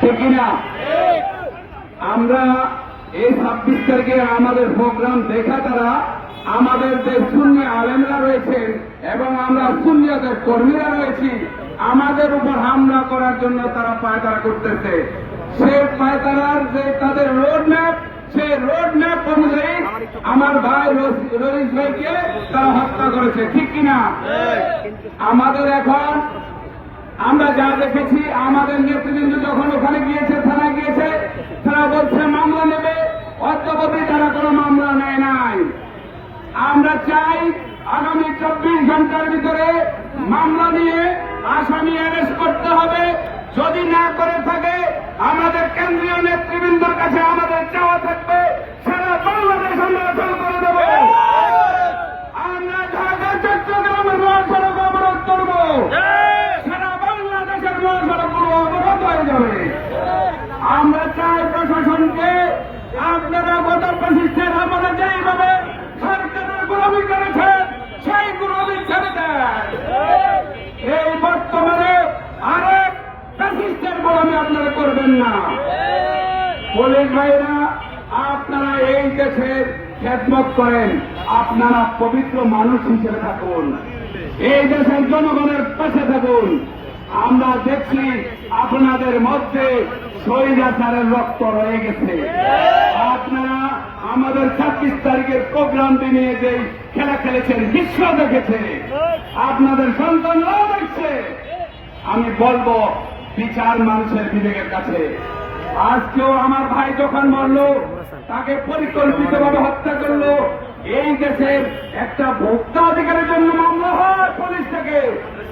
কিনা আমরা এই ছাব্বিশ তারিখে আমাদের প্রোগ্রাম দেখা তারা আমাদের যে শূন্য আলেমরা রয়েছেন এবং আমরা শূন্যদের কর্মীরা রয়েছি আমাদের উপর হামলা করার জন্য তারা পায়তারা করতেছে। সে পায়তারার যে তাদের রোড ম্যাপ সেই রোড ম্যাপ অনুযায়ী আমার ভাই রইস ভাইকে তারা হত্যা করেছে ঠিক কিনা? আমাদের এখন আমরা যা দেখেছি আমাদের নেতৃবৃন্দ যখন ওখানে গিয়েছে থানা গিয়েছে তারা বলছে মামলা নেবে অদ্যবধি তারা কোনো মামলা নেয় নাই। আমরা চাই আগামী চব্বিশ ঘণ্টার ভিতরে মামলা নিয়ে আসামি অ্যারেস্ট করতে হবে। যদি না না। পুলিশ ভাইরা আপনারা এই দেশের খেদমত করেন, আপনারা পবিত্র মানুষ হিসেবে থাকুন। এই দেশের জনগণের পাশে থাকুন। আমরা দেখছি আপনাদের মধ্যে শহীদাচারের রক্ত রয়ে গেছে। আপনারা আমাদের ছাব্বিশ তারিখের প্রোগ্রামটি নিয়ে যে খেলা খেলেছেন, বিশ্ব দেখেছে। আপনাদের সন্তানরাও দেখছে। আমি বলব বিচার মানুষের বিবেকের কাছে। আজকেও আমার ভাই যখন মরলো তাকে পরিকল্পিতভাবে হত্যা করল। এই দেশের একটা ভোক্তা অধিকারের জন্য মামলা হয় পুলিশ থেকে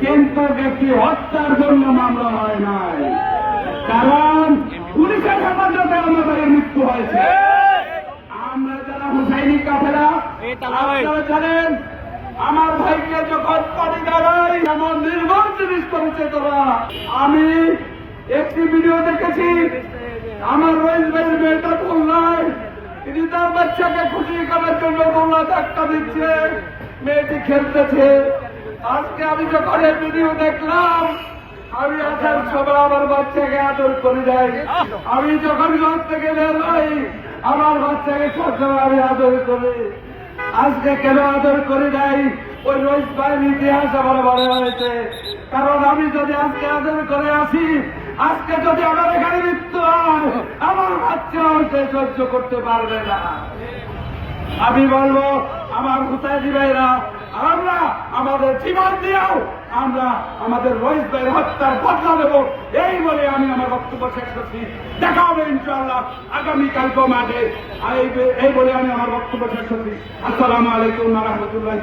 কিন্তু একটি হত্যার জন্য মামলা হয় নাই। কারণ পুলিশের হেফাজতে আমার ভাইয়ের মৃত্যু হয়েছে। আমরা যারা হুসাইনি কাফেরা আপনারা জানেন আমার ভাইকে যখন পানি দাঁড়াই করেছে তোরা। আমি একটি ভিডিও দেখেছি। আমার রয়েল ভাইয়ের মেয়েটা খুলনায় তিনি তার বাচ্চাকে খুশি করার জন্য গোল্লা ধাক্কা দিচ্ছে। মেয়েটি খেলতেছে। আজকে আমি যখন এই ভিডিও দেখলাম, আমি আসার সময় আমার বাচ্চাকে আদর করে যাই আমি যখন ঘর থেকে বের হই, আমার বাচ্চাকে সবসময় আমি আদর করি। আজকে কেন আদর করে নাই ওই রইস ভাইয়ের ইতিহাস আমার মনে হয়েছে। কারণ আমি যদি আজকে আদর করে আসি, আজকে যদি আমার এখানে মৃত্যু হয়, আমার বাচ্চা সে সহ্য করতে পারবে না। আমি বলব, আমার হুসাইদি ভাইরা, আমরা আমাদের জীবন দিয়েও আমরা আমাদের রোহিত ভাইয়ের হত্যার বদলা দেব এই বলে আমি আমার বক্তব্য শেষ করছি। দেখা হবে ইনশাআল্লাহ আগামীকাল মাঠে। এই বলে আমি আমার বক্তব্য শেষ করছি। আসসালামু আলাইকুম রহমতুল্লাহ